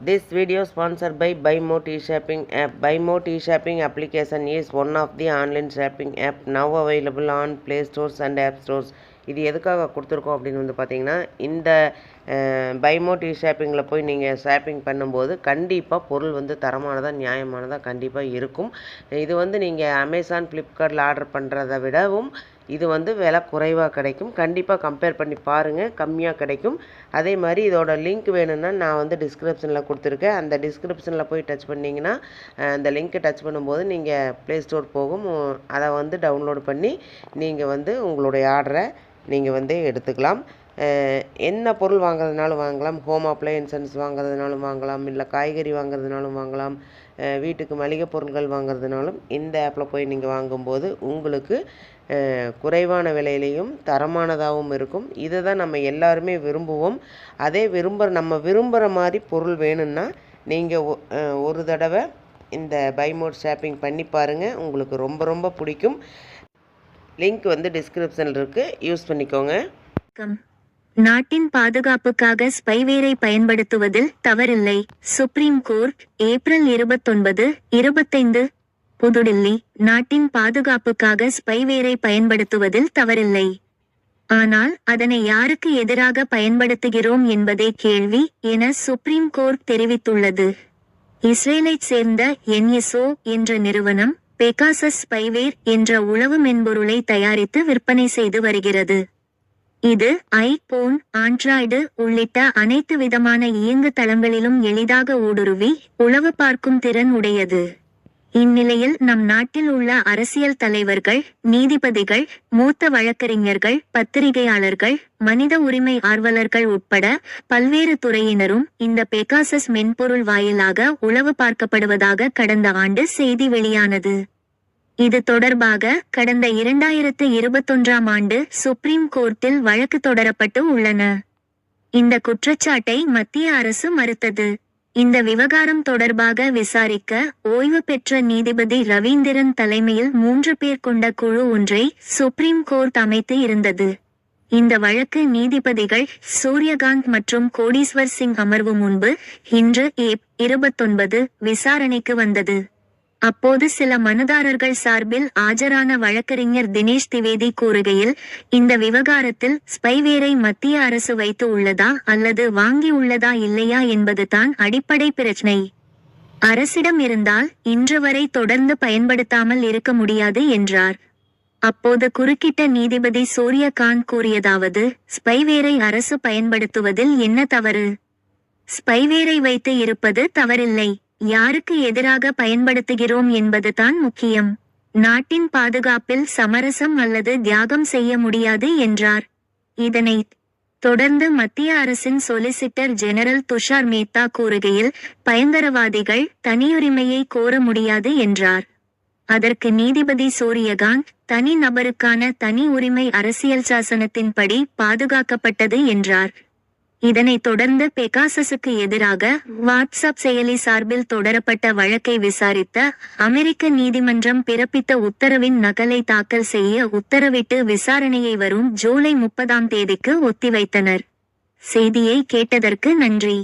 This video sponsored by BuyMo T-Shopping app. BuyMo T-Shopping application is one of the online shopping app now available on Play Stores and App Stores. இது எதுக்காக கொடுத்துருக்கோம் அப்படின்னு வந்து பார்த்தீங்கன்னா இந்த பைமோட்டி ஷாப்பிங்கில் போய் நீங்கள் ஷாப்பிங் பண்ணும்போது கண்டிப்பாக பொருள் வந்து தரமானதாக நியாயமானதாக கண்டிப்பாக இருக்கும். இது வந்து நீங்கள் அமேசான் ஃப்ளிப்கார்ட்டில் ஆர்டர் பண்ணுறதை விடவும் இது வந்து விலை குறைவாக கிடைக்கும். கண்டிப்பாக கம்பேர் பண்ணி பாருங்கள் கம்மியாக கிடைக்கும். அதே மாதிரி இதோட லிங்க் வேணும்னா நான் வந்து டிஸ்கிரிப்ஷனில் கொடுத்துருக்கேன். அந்த டிஸ்கிரிப்ஷனில் போய் டச் பண்ணிங்கன்னா அந்த லிங்க்கை டச் பண்ணும்போது நீங்கள் ப்ளே ஸ்டோர் போகும் அதை வந்து டவுன்லோட் பண்ணி நீங்கள் வந்து உங்களுடைய ஆர்டரை நீங்கள் வந்து எடுத்துக்கலாம். என்ன பொருள் வாங்குறதுனாலும் வாங்கலாம். ஹோம் அப்ளையன்சன்ஸ் வாங்குறதுனாலும் வாங்கலாம். இல்லை காய்கறி வாங்குறதுனாலும் வாங்கலாம். வீட்டுக்கு மளிகை பொருட்கள் வாங்குறதுனாலும் இந்த ஆப்பில் போய் நீங்கள் வாங்கும்போது உங்களுக்கு குறைவான விலையிலையும் தரமானதாகவும் இருக்கும். இதை தான் நம்ம எல்லாருமே விரும்புவோம். அதே விரும்புகிற நம்ம விரும்புகிற மாதிரி பொருள் வேணும்னா நீங்கள் ஒரு தடவை இந்த பைமோட் ஷாப்பிங் பண்ணி பாருங்கள் உங்களுக்கு ரொம்ப ரொம்ப பிடிக்கும். லிங்க் வந்து டிஸ்கிரிப்ஷனில் இருக்குது யூஸ் பண்ணிக்கோங்க. நாட்டின் பாதுகாப்புக்காக ஸ்பைவேரை பயன்படுத்துவதில் தவறில்லை. சுப்ரீம் கோர்ட் ஏப்ரல் இருபத்தொன்பது இருபத்தைந்து புதுடில்லி நாட்டின் பாதுகாப்புக்காக ஸ்பைவேரை பயன்படுத்துவதில் தவறில்லை. ஆனால் அதனை யாருக்கு எதிராக பயன்படுத்துகிறோம் என்பதே கேள்வி என சுப்ரீம் கோர்ட் தெரிவித்துள்ளது. இஸ்ரேலைச் சேர்ந்த என்எஸ்ஓ என்ற நிறுவனம் பெகாசஸ் ஸ்பைவேர் என்ற உளவு மென்பொருளை தயாரித்து விற்பனை செய்து வருகிறது. இது ஐபோன் ஆண்ட்ராய்டு உள்ளிட்ட அனைத்து விதமான இயங்கு தளங்களிலும் எளிதாக ஊடுருவி உளவு பார்க்கும் திறன் உடையது. இந்நிலையில் நம் நாட்டில் உள்ள அரசியல் தலைவர்கள் நீதிபதிகள் மூத்த வழக்கறிஞர்கள் பத்திரிகையாளர்கள் மனித உரிமை ஆர்வலர்கள் உட்பட பல்வேறு துறையினரும் இந்த பெகாசஸ் மென்பொருள் வாயிலாக உளவு பார்க்கப்படுவதாக கடந்த ஆண்டு செய்தி வெளியானது. இது தொடர்பாக கடந்த இரண்டாயிரத்து இருபத்தொன்றாம் ஆண்டு சுப்ரீம் கோர்ட்டில் வழக்கு தொடரப்பட்டு உள்ளன. இந்த குற்றச்சாட்டை மத்திய அரசு மறுத்தது. இந்த விவகாரம் தொடர்பாக விசாரிக்க ஓய்வு பெற்ற நீதிபதி ரவீந்திரன் தலைமையில் மூன்று பேர் கொண்ட குழு ஒன்றை சுப்ரீம் கோர்ட் அமைத்து இருந்தது. இந்த வழக்கு நீதிபதிகள் சூரியகாந்த் மற்றும் கோடீஸ்வர் சிங் அமர்வு முன்பு இன்று ஏப் இருபத்தொன்பது விசாரணைக்கு வந்தது. அப்போது சில மனுதாரர்கள் சார்பில் ஆஜரான வழக்கறிஞர் தினேஷ் திவேதி கூறுகையில் இந்த விவகாரத்தில் ஸ்பைவேரை மத்திய அரசு வைத்து உள்ளதா அல்லது வாங்கி உள்ளதா இல்லையா என்பதுதான் அடிப்படை பிரச்சனை. அரசிடம் இருந்தால் இன்று வரை தொடர்ந்து பயன்படுத்தாமல் இருக்க முடியாது என்றார். அப்போது குறுக்கிட்ட நீதிபதி சூரியகாந்த் கூறியதாவது ஸ்பைவேரை அரசு பயன்படுத்துவதில் என்ன தவறு? ஸ்பைவேரை வைத்து இருப்பது தவறில்லை. யாருக்கு எதிராக பயன்படுத்துகிறோம் என்பதுதான் முக்கியம். நாட்டின் பாதுகாப்பில் சமரசம் அல்லது தியாகம் செய்ய முடியாது என்றார். இதனை தொடர்ந்து மத்திய அரசின் சொலிசிட்டர் ஜெனரல் துஷார் மேத்தா கூறுகையில் பயங்கரவாதிகள் தனியுரிமையை கோர முடியாது என்றார். அதற்கு நீதிபதி சூரியகாந்த் தனி நபருக்கான தனி உரிமை அரசியல் சாசனத்தின்படி பாதுகாக்கப்பட்டது என்றார். இதனைத் தொடர்ந்து பெகாசஸுக்கு எதிராக வாட்ஸ்அப் செயலி சார்பில் தொடரப்பட்ட வழக்கை விசாரித்த அமெரிக்க நீதிமன்றம் பிறப்பித்த உத்தரவின் நகலை தாக்கல் செய்ய உத்தரவிட்டு விசாரணையை வரும் ஜூலை முப்பதாம் தேதிக்கு ஒத்திவைத்தனர். செய்தியை கேட்டதற்கு நன்றி.